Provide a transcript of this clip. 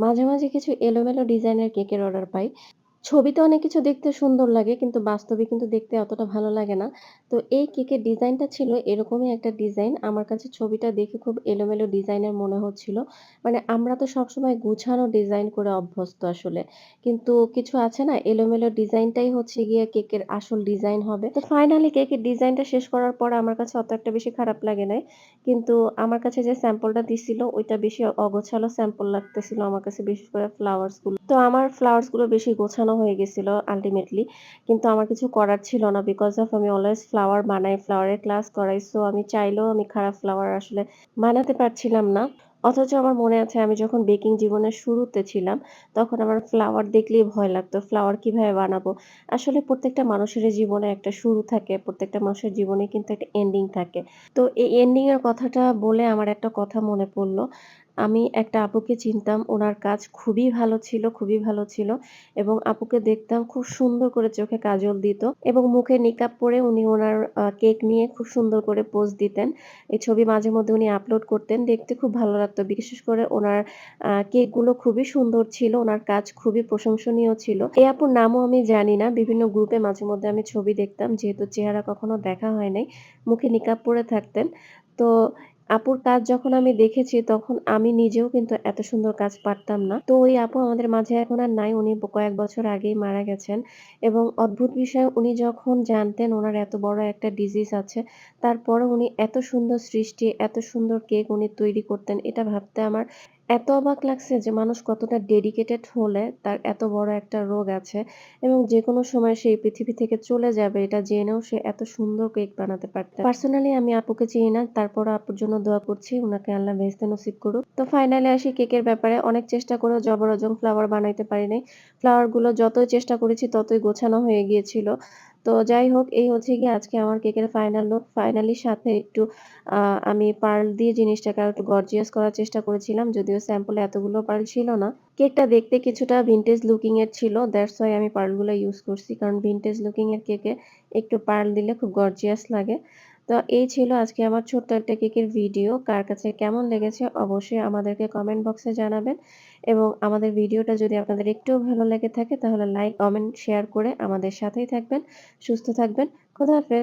মাঝে, মাঝে কিছু এলোমেলো ডিজাইনের কেকের অর্ডার পাই। ছবিতে অনেক কিছু দেখতে সুন্দর লাগে, কিন্তু বাস্তবে কিন্তু দেখতে অতটা ভালো লাগে না। তো এই কেকের ডিজাইনটা ছিল এরকমই একটা ডিজাইন। আমার কাছে ছবিটা দেখে খুব এলোমেলো ডিজাইনের মনে হচ্ছিল। মানে আমরা তো সবসময় গুছানো ডিজাইন করে অভ্যস্ত আসলে। কিন্তু কিছু আছে না, এলোমেলো ডিজাইনটাই হচ্ছে গিয়ে কেকের আসল ডিজাইন হবে। তো ফাইনালি কেকের ডিজাইনটা শেষ করার পর আমার কাছে অত একটা বেশি খারাপ লাগে নাই। কিন্তু আমার কাছে যে স্যাম্পলটা দিছিল, ওইটা বেশি অগোছালো স্যাম্পল লাগতেছিল আমার কাছে, বিশেষ করে ফ্লাওয়ার্সগুলো। তো আমার ফ্লাওয়ার্সগুলো বেশি গোছানো হয়ে গেছিল আল্টিমেটলি। কিন্তু আমার কিছু করার ছিল না বিকজ অফ আমি অলওয়েজ ফ্লাওয়ার বানাই, ফ্লাওয়ারের ক্লাস করাই। সো আমি চাইলেও আমি খারাপ ফ্লাওয়ার আসলে বানাতে পারছিলাম না। অথচ আমার মনে আছে আমি যখন বেকিং জীবনের শুরুতে ছিলাম, তখন আমার ফ্লাওয়ার দেখলেই ভয় লাগতো। ফ্লাওয়ার কীভাবে বানাবো? আসলে প্রত্যেকটা মানুষের জীবনে একটা শুরু থাকে। প্রত্যেকটা মানুষের জীবনে কিন্তু একটা এন্ডিং থাকে। তো এই এন্ডিং এর কথাটা বলে আমার একটা কথা মনে পড়ল। আমি একটা আপুকে চিনতাম। ওনার কাজ খুবই ভালো ছিল, খুবই ভালো ছিল এবং আপুকে দেখতাম খুব সুন্দর করে চোখে কাজল দিত এবং মুখে নিকাব পরে উনি ওনার কেক নিয়ে খুব সুন্দর করে পোজ দিতেন। এই ছবি মাঝে মধ্যে উনি আপলোড করতেন। দেখতে খুব ভালো লাগতো। বিশেষ করে উনার আ কেকগুলো খুবই সুন্দর ছিল। ওনার কাজ খুবই প্রশংসনীয় ছিল। এই আপুর নামও আমি জানি না। বিভিন্ন গ্রুপে মাঝে মধ্যে আমি ছবি দেখতাম। যেহেতু চেহারা কখনো দেখা হয় নাই। মুখে নিকাব পরে থাকতেন। তো আপুর কাজ যখন আমি দেখেছি তখন আমি নিজেও কিন্তু এত সুন্দর কাজ পারতাম না। তো ওই আপু আমাদের মাঝে এখন আর নাই। উনি কয়েক বছর আগেই মারা গেছেন এবং অদ্ভুত বিষয় উনি যখন জানতেন ওনার এত বড় একটা ডিজিজ আছে, তারপরে উনি এত সুন্দর সৃষ্টি, এত সুন্দর কেক উনি তৈরি করতেন এটা ভাবতে আমার এত অবাক লাগছে যে মানুষ কতটা ডেডিকেটেড হলে তার এত বড় একটা রোগ আছে এবং যে যেকোনো সময় সে পৃথিবী থেকে চলে যাবে, এটা জেনেও সে এত সুন্দর কেক বানাতে পারতেন। পার্সোনালি আমি আপুকে চিনি না। তারপর আপুর জন্য দোয়া করছি। উনাকে আল্লাহ বেহেশতে নসিব করুক। তো ফাইনালি আসি কেকের ব্যাপারে। অনেক চেষ্টা করেও জবরজং ফ্লাওয়ার বানাইতে পারি নাই। ফ্লাওয়ারগুলো যতই চেষ্টা করেছি, ততই গোছানো হয়ে গিয়েছিল। তো যাই হোক, এই হচ্ছে গিয়ে আজকে আমার কেকের ফাইনাল লুক। ফাইনালি সাথে একটু আমি পার্ল দিয়ে জিনিসটাকে আরেকটু গর্জিয়াস করার চেষ্টা করেছিলাম। যদিও স্যাম্পলে এতগুলো পার্ল ছিল না। কেকটা দেখতে কিছুটা ভিনটেজ লুকিং এর ছিল। দ্যাটস ওয়াই আমি পার্লগুলো ইউজ করছি। কারণ ভিনটেজ লুকিং এর কেকে একটু পার্ল দিলে খুব গর্জিয়াস লাগে। তো এই ছিল আজকে আমার ছোট্ট একটা কেকের ভিডিও। কার কাছে কেমন লেগেছে অবশ্যই আমাদেরকে কমেন্ট বক্সে জানাবেন এবং আমাদের ভিডিওটা যদি আপনাদের একটুও ভালো লেগে থাকে তাহলে লাইক, কমেন্ট, শেয়ার করে আমাদের সাথেই থাকবেন। সুস্থ থাকবেন। খোদা হাফেজ।